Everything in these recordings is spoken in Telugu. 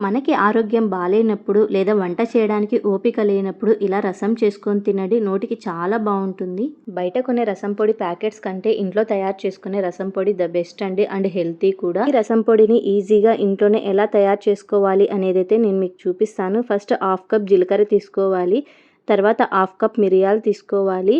మనకి ఆరోగ్యం బాగాలేనప్పుడు లేదా వంట చేయడానికి ఓపిక లేనప్పుడు ఇలా రసం చేసుకొని తినండి. నోటికి చాలా బాగుంటుంది. బయట కొనే రసం పొడి ప్యాకెట్స్ కంటే ఇంట్లో తయారు చేసుకునే రసం పొడి ద బెస్ట్ అండి అండ్ హెల్తీ కూడా. ఈ రసం పొడిని ఈజీగా ఇంట్లోనే ఎలా తయారు చేసుకోవాలి అనేది అయితే నేను మీకు చూపిస్తాను. ఫస్ట్ హాఫ్ కప్ జీలకర్ర తీసుకోవాలి. తర్వాత హాఫ్ కప్ మిరియాలు తీసుకోవాలి.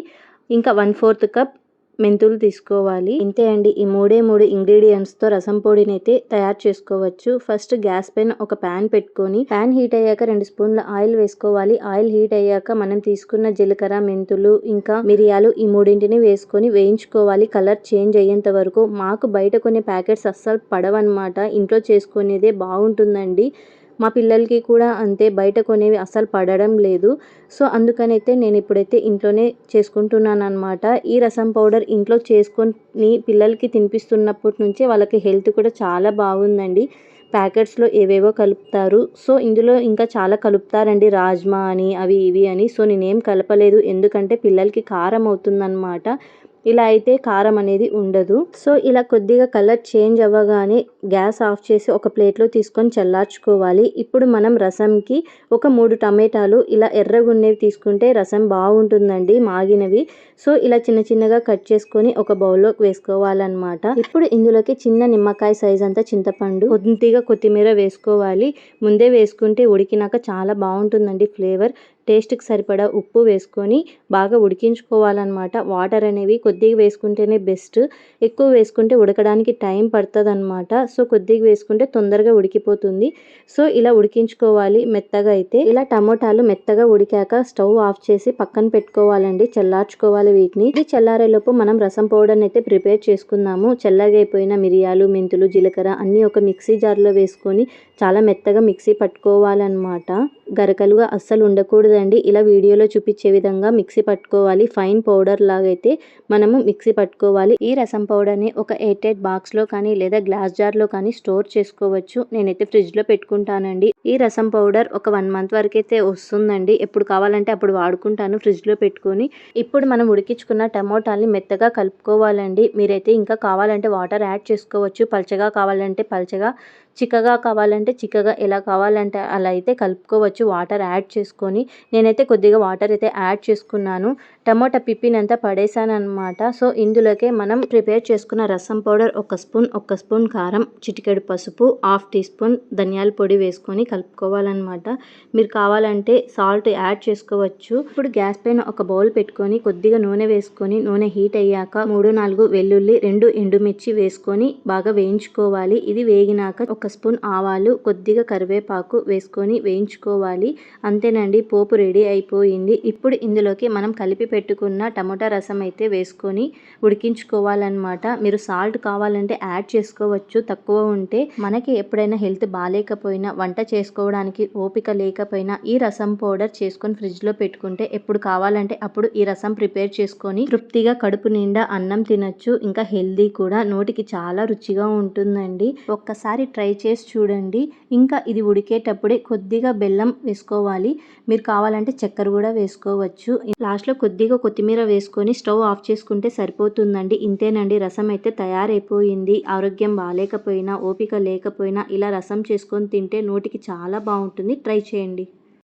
ఇంకా వన్ ఫోర్త్ కప్ మెంతులు తీసుకోవాలి. ఇంతే అండి. ఈ మూడే మూడు ఇంగ్రీడియంట్స్తో రసం పొడిని అయితే తయారు చేసుకోవచ్చు. ఫస్ట్ గ్యాస్ పైన ఒక ప్యాన్ పెట్టుకొని ప్యాన్ హీట్ అయ్యాక రెండు స్పూన్ల ఆయిల్ వేసుకోవాలి. ఆయిల్ హీట్ అయ్యాక మనం తీసుకున్న జీలకర్ర మెంతులు ఇంకా మిరియాలు ఈ మూడింటిని వేసుకొని వేయించుకోవాలి. కలర్ చేంజ్ అయ్యేంత వరకు. మాకు బయట కొన్ని ప్యాకెట్స్ అస్సలు పడవన్నమాట. ఇంట్లో చేసుకునేదే బాగుంటుందండి. మా పిల్లలకి కూడా అంతే బయట కొనేవి అస్సలు పడడం లేదు. సో అందుకనైతే నేను ఇప్పుడైతే ఇంట్లోనే చేసుకుంటున్నాను అనమాట ఈ రసం పౌడర్ ఇంట్లో చేసుకొని పిల్లలకి తినిపిస్తున్నప్పటి నుంచి వాళ్ళకి హెల్త్ కూడా చాలా బాగుందండి. ప్యాకెట్స్లో ఏవేవో కలుపుతారు. సో ఇందులో ఇంకా చాలా కలుపుతారండి రాజ్మా అని అవి ఇవి అని. సో నేనేం కలపలేదు. ఎందుకంటే పిల్లలకి కారం అవుతుందన్నమాట. ఇలా అయితే కారం అనేది ఉండదు. సో ఇలా కొద్దిగా కలర్ చేంజ్ అవ్వగానే గ్యాస్ ఆఫ్ చేసి ఒక ప్లేట్లో తీసుకొని చల్లార్చుకోవాలి. ఇప్పుడు మనం రసంకి ఒక మూడు టమాటాలు ఇలా ఎర్రగున్నవి తీసుకుంటే రసం బాగుంటుందండి మాగినవి. సో ఇలా చిన్న చిన్నగా కట్ చేసుకొని ఒక బౌల్లో వేసుకోవాలన్నమాట. ఇప్పుడు ఇందులోకి చిన్న నిమ్మకాయ సైజ్ అంతా చింతపండు కొద్దిగా కొత్తిమీర వేసుకోవాలి. ముందే వేసుకుంటే ఉడికినాక చాలా బాగుంటుందండి ఫ్లేవర్. టేస్ట్కి సరిపడా ఉప్పు వేసుకొని బాగా ఉడికించుకోవాలన్నమాట. వాటర్ అనేవి కొద్దిగా వేసుకుంటేనే బెస్ట్. ఎక్కువ వేసుకుంటే ఉడకడానికి టైం పడుతుంది అనమాట సో కొద్దిగా వేసుకుంటే తొందరగా ఉడికిపోతుంది. సో ఇలా ఉడికించుకోవాలి మెత్తగా అయితే. ఇలా టమోటాలు మెత్తగా ఉడికాక స్టవ్ ఆఫ్ చేసి పక్కన పెట్టుకోవాలండి. చల్లార్చుకోవాలి వీటిని. ఇది చల్లారేలోపు మనం రసం పౌడర్ని అయితే ప్రిపేర్ చేసుకుందాము. చల్లగైపోయిన మిరియాలు మెంతులు జీలకర్ర అన్నీ ఒక మిక్సీ జార్లో వేసుకొని చాలా మెత్తగా మిక్సీ పట్టుకోవాలన్నమాట. గరకలుగా అస్సలు ఉండకూడదు ఉండకూడదండి ఇలా వీడియోలో చూపించే విధంగా మిక్సీ పట్టుకోవాలి. ఫైన్ పౌడర్ లాగైతే మనము మిక్సీ పట్టుకోవాలి. ఈ రసం పౌడర్ని ఒక ఎయిట్ ఎయిట్ బాక్స్లో కానీ లేదా గ్లాస్ జార్లో కానీ స్టోర్ చేసుకోవచ్చు. నేనైతే ఫ్రిడ్జ్లో పెట్టుకుంటానండి. ఈ రసం పౌడర్ ఒక వన్ మంత్ వరకు అయితే వస్తుందండి. ఎప్పుడు కావాలంటే అప్పుడు వాడుకుంటాను ఫ్రిడ్జ్లో పెట్టుకొని. ఇప్పుడు మనం ఉడికించుకున్న టమోటాల్ని మెత్తగా కలుపుకోవాలండి. మీరైతే ఇంకా కావాలంటే వాటర్ యాడ్ చేసుకోవచ్చు. పల్చగా కావాలంటే పల్చగా చిక్కగా కావాలంటే చిక్కగా ఎలా కావాలంటే అలా అయితే కలుపుకోవచ్చు. వాటర్ యాడ్ చేసుకొని నేనైతే కొద్దిగా వాటర్ అయితే యాడ్ చేసుకున్నాను. టమోటా పిప్పినంతా పడేసాను అనమాట సో ఇందులోకే మనం ప్రిపేర్ చేసుకున్న రసం పౌడర్ ఒక స్పూన్ ఒక స్పూన్ కారం చిటికెడు పసుపు హాఫ్ టీ స్పూన్ ధనియాల పొడి వేసుకొని కలుపుకోవాలన్నమాట. మీరు కావాలంటే సాల్ట్ యాడ్ చేసుకోవచ్చు. ఇప్పుడు గ్యాస్ పైన ఒక బౌల్ పెట్టుకొని కొద్దిగా నూనె వేసుకొని నూనె హీట్ అయ్యాక మూడు నాలుగు వెల్లుల్లి రెండు ఎండుమిర్చి వేసుకొని బాగా వేయించుకోవాలి. ఇది వేగినాక ఒక ఒక స్పూన్ ఆవాలు కొద్దిగా కరివేపాకు వేసుకొని వేయించుకోవాలి. అంతేనండి పోపు రెడీ అయిపోయింది. ఇప్పుడు ఇందులోకి మనం కలిపి పెట్టుకున్న టమోటా రసం అయితే వేసుకొని ఉడికించుకోవాలన్నమాట. మీరు సాల్ట్ కావాలంటే యాడ్ చేసుకోవచ్చు. తక్కువ ఉంటే మనకి ఎప్పుడైనా హెల్త్ బాగాలేకపోయినా వంట చేసుకోవడానికి ఓపిక లేకపోయినా ఈ రసం పౌడర్ చేసుకొని ఫ్రిడ్జ్లో పెట్టుకుంటే ఎప్పుడు కావాలంటే అప్పుడు ఈ రసం ప్రిపేర్ చేసుకొని తృప్తిగా కడుపు నిండా అన్నం తినచ్చు. ఇంకా హెల్దీ కూడా నోటికి చాలా రుచిగా ఉంటుందండి. ఒక్కసారి ట్రై చేసి చూడండి. ఇంకా ఇది ఉడికేటప్పుడే కొద్దిగా బెల్లం వేసుకోవాలి. మీరు కావాలంటే చక్కెర కూడా వేసుకోవచ్చు. లాస్ట్లో కొద్దిగా కొత్తిమీర వేసుకొని స్టవ్ ఆఫ్ చేసుకుంటే సరిపోతుందండి. ఇంతేనండి రసం అయితే తయారైపోయింది. ఆరోగ్యం బాగాలేకపోయినా ఓపిక లేకపోయినా ఇలా రసం చేసుకొని తింటే నోటికి చాలా బాగుంటుంది. ట్రై చేయండి.